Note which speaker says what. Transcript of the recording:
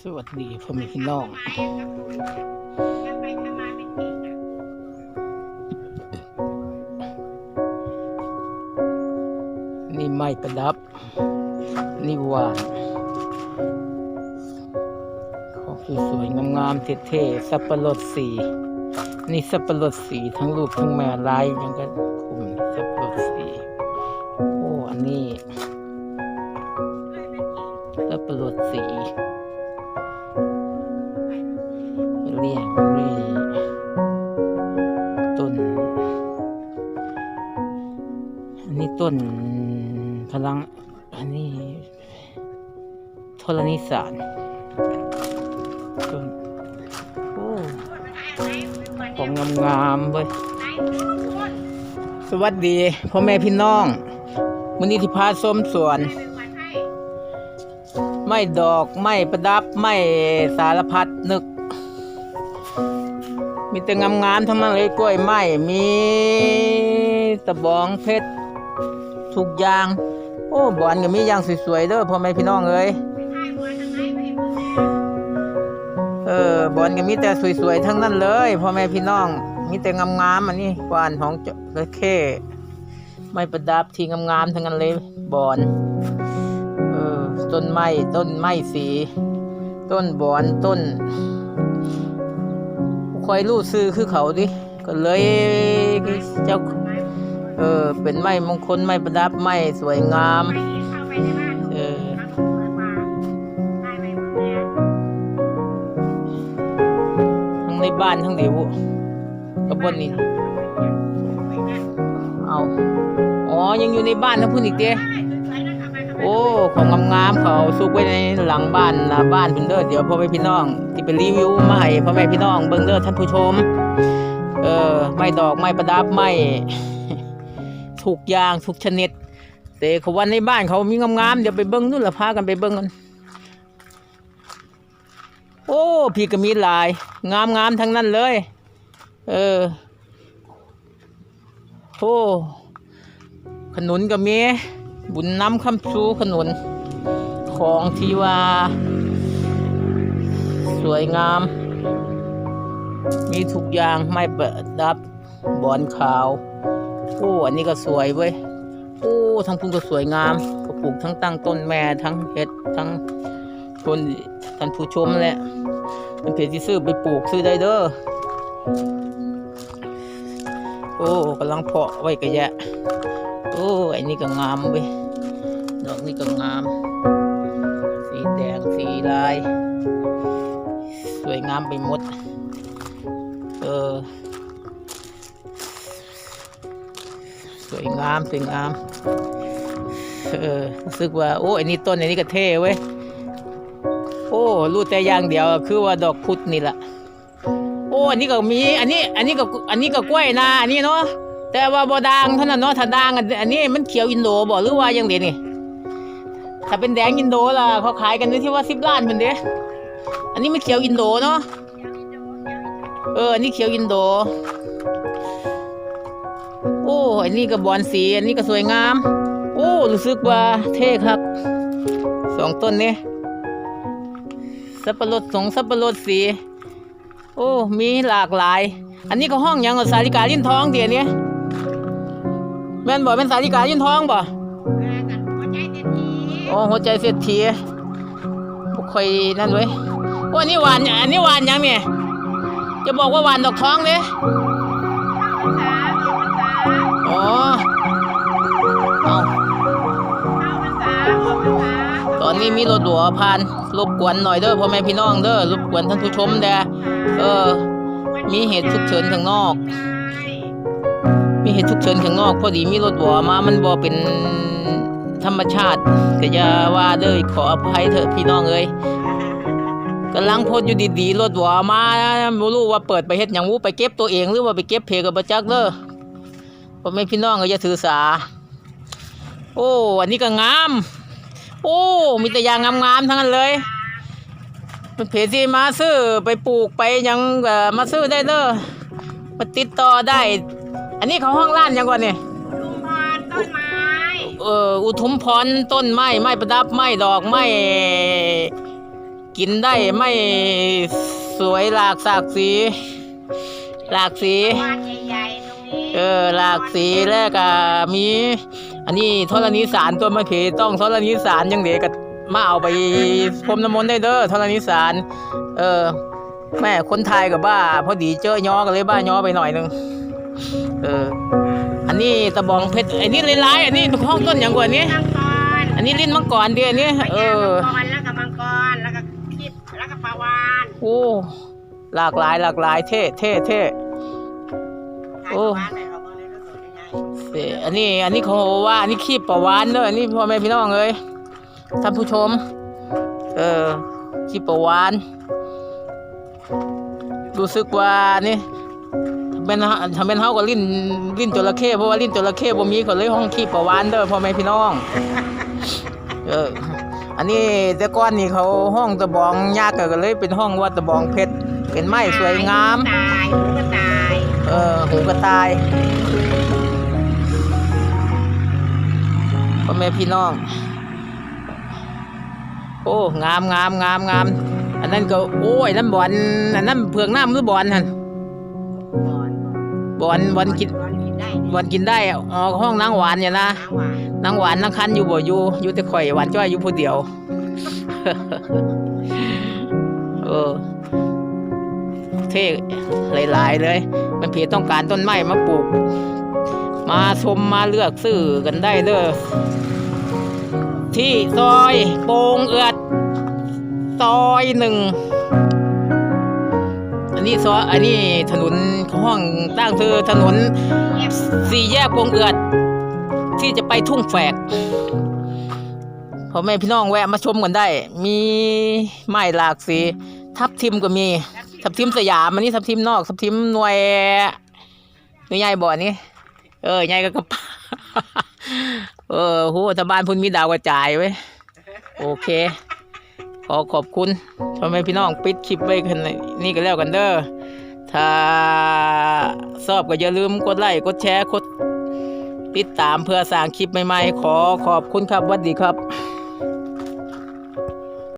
Speaker 1: สวัสดีพ่อแม่พี่น้องนี่ไม้ประดับ นี่หวานของสวยๆงามๆเท่ๆสับปะรดสี นี่สับปะรดสีทั้งลูกทั้งแม่ลายยังก็คุมสับปะรดสี โอ้ อันนี้สับปะรดสี เรียงนี่ต้น อันนี้ต้นพลัง อันนี้ธรณีสารต้นโอ้ของงามๆเว้ยสวัสดีพ่อแม่พี่น้องวันนี้ที่พาส้มสวน ไม่ดอกไม่ประดับไม่สารพัดนึก มีแต่งามๆทั้งนั้นเลยกล้วยไม้มีตะบองเพชรทุกอย่าง โอ้บอนก็มีอย่างสวยๆเด้อพ่อแม่พี่น้องเอ้ยเออบอนก็มีแต่สวยๆทั้งนั้นเลยพ่อแม่พี่น้อง มีแต่งามๆอันนี้กวานของเจระเข้ไม่ประดับที่งามๆทั้งนั้นเลยบอนเออต้นไม้ต้นไม้สี ต้นบอนต้น คอยรู้ซื้อคือเขาดิก็เลยเจ้าเออเป็นไม้มงคลไม้ประดับไม้สวยงามเออทั้งในบ้านทั้งเดียวกระบนนี่เอาอ๋อยังอยู่ในบ้านทั้งพุ่นอีกเด้ โอ้ ของงามๆเขาซุกไว้ในหลังบ้านน้าบ้านเพิ่นเด้อเดี๋ยวพ่อแม่พี่น้องที่เป็นรีวิวมาให้พ่อแม่พี่น้องเบิ่งเด้อท่านผู้ชม เออไม่ดอกไม่ประดับไม่ทุกอย่างทุกชนิดแต่เขาวันในบ้านเขามีงามๆเดี๋ยวไปเบิ่งนู่นละพากันไปเบิ่งกันโอ้พี่ก็มีหลาย งามๆทั้งนั้นเลย เออโอ้ขนุนก็มี บุญน้ำคำชูขนุน ของที่ว่า สวยงาม มีทุกอย่างไม่ประดับบอนขาวโอ้อันนี้ก็สวยเว้ยโอ้ทั้งพุ่งก็สวยงามก็ปลูกทั้งตั้งต้นแม่ทั้งเห็ดทั้งคนท่านผู้ชมแหละเป็นเพจที่ซื้อไปปลูกซื้อได้เด้อโอ้กำลังเพาะไว้กระยะ โอ้อ้นี่ก็งามเว้ย ดอกนี่ก็งาม สีแดงสีลาย สวยงามไปหมด เออ สวยงามสวยงาม เออ รู้สึกว่า โอ้อ้นี่ต้นอ้นี่ก็เท่เว้ย โอ้รู้แต่อย่างเดียว คือว่าดอกพุธนี่แหละโอ้อันนี้ก็มี อันนี้ อันนี้ก็ อันนี้ก็กล้วยนา อันนี้เนาะแต่ว่าบ่ด่างเท่านั้นเนาะถ้าด่างอันอันนี้มันเขียวอินโดบ่หรือว่าย่างเดนี่ ถ้าเป็นแดงอินโดล่ะเขาขายกันอยู่ที่ว่าสิบล้านเป็นเด้อันนี้มันเขียวอินโดเนาะเอออันนี้เขียวอินโด โอ้อันนี้ก็บอนสี อันนี้ก็สวยงาม โอ้รู้สึกว่าเท่ครับสองต้นนี้สับปะรดสองสับปะรดสี โอ้มีหลากหลาย อันนี้ก็ห้องยังกับสาลิกาลิ้นทองเดี๋ยวนี้แม่นบอกเป็นสาลิกาลิ้นทองบ่ โอ้หัวใจเศรษฐีบ่ค่อยนั่นเว้ยโอ้อันนี้หวานอันนี้หวานหยังเนี่ยจะบอกว่าหวานดอกทองเด้อ๋อเอาตอนนี้มีรถหัวผ่านรบกวนหน่อยเด้อพ่อแม่พี่น้องเด้อรบกวนท่านผู้ชมเด้อเออ มีเหตุฉุกเฉินข้างนอก มีเหตุฉุกเฉินข้างนอก พอดีมีรถหัวมามันบ่เป็น ธรรมชาติก็อย่าว่าเด้อขออภัยเถอะพี่น้องเอ้ยกำลังพดอยู่ดีๆรถหัวมาบ่รู้ว่าเปิดไปเฮ็ดหยังวูไปเก็บตัวเองหรือว่าไปเก็บเพกับบ่จักเด้อพ่อแม่พี่น้องก็อย่าถือสา โอ้อันนี้ก็งาม โอ้มีแต่ยางงามๆทั้งนั้นเลยมันเพจที่มาซื้อไปปลูกไปยังมาซื้อได้เด้อมาติดต่อได้ อันนี้เขาห้องร้านยังก่อนเนี่ย อออุทุมพรต้นไม้ไม้ประดับไม้ดอกไม้กินได้ไม่สวยหลากสากสี หลากสี
Speaker 2: วานใหญ่ๆตรงนี้
Speaker 1: เออหลากสีแรกอะมี อันนี้ธรณีสารตัวมะเขต้องธรณีสารยังเด็กก็มาเอาไปพรมน้ำมนต์ได้เด้อธรณีสารเออ แม่คนไทยกับบ้า พอดีเจอย่อกันเลยบ้าย่อไปหน่อยหนึงเอออั นนี้ตะบองเพชรอันนี้ลายๆอันนี้ห้องต้นอย่างกว่านี้
Speaker 2: มังกร
Speaker 1: อันนี้ลิ้นมังกรเดียวอันนี้
Speaker 2: พ
Speaker 1: เอ
Speaker 2: ญา
Speaker 1: อ
Speaker 2: มังกรแล้วก็มังกรแล้วก็คิดแล้วก็ปลาวาน
Speaker 1: โอ้หลากหลายหลากหลายเท่เท่เท่โอ้
Speaker 2: ปลาวานเลยเอามาเลยแล้วสวยง่าย
Speaker 1: เอ่ออันนี้อันนี้เขาว่าอันนี้ขี้ประวานเด้ออันนี้พ่อแม่พี่น้องเลยท่านผู้ชม เออขี้ประวานรู้สึกว่านี่ ทำเป็นทำเป็นเฮากับลิ้นลิ้นจระเข้เพราะว่าลิ้นจระเข้บ่มีเขาเลยห้องขี้ประวานเด้อพ่อแม่พี่น้อง เออ อันนี้แต่ก่อนนี่เขาห้องตะบองยากก็เลยเป็นห้องว่าตะบองเพชรเป็นไม้สวยงาม
Speaker 2: ตายหมูก็ตาย
Speaker 1: เออหูกระต่ายพ่อแม่พี่น้อง โอ้งามงามงามงามอันนั้นก็โอ้ยนั่นบอลอันนั้นเผือกน้ำหรือบอลฮัน
Speaker 2: บอล
Speaker 1: บอลบอลกิน
Speaker 2: บอลกินได้
Speaker 1: บอลกินได้อ๋อห้องนางหวานเนี่ยนะ
Speaker 2: น้ำหวาน
Speaker 1: นางหวานนางคันอยู่บ่อยู่อยู่แต่ข่อยหวานจ้อยอยู่ผู้เดียวเออเท่หลาย ๆ เลย มันเพียต้องการต้นไม้มาปลูก มาชมมาเลือกซื้อกันได้เด้อที่ซอยโปงเอือดซอยหนึ่งอั นนี้ซอยอันนี้ถนนห้องตั้งคือถนนสี่แยกโปงเอือด ที่จะไปทุ่งแฝกพ่อแม่พี่น้องแวะมาชมกันได้ มีไม้หลากสี ทับทิมก็มี ทับทิมสยามอันนี้ทับทิมนอก ทับทิมหน่วยหน่วยใหญ่บ่อนี้เออใหญ่ก็กระป๋าเออโหชาวบ้านพุ่นมีดาวกระจายไว้โอเค ขอขอบคุณพ่อแม่พี่น้องปิดคลิปไว้กันนี่ก็แล้วกันเด้อถ้าชอบก็อย่าลืมกดไลค์กดแชร์กดติดตามเพื่อสร้างคลิปใหม่ๆ ขอขอบคุณครับสวัสดีครับ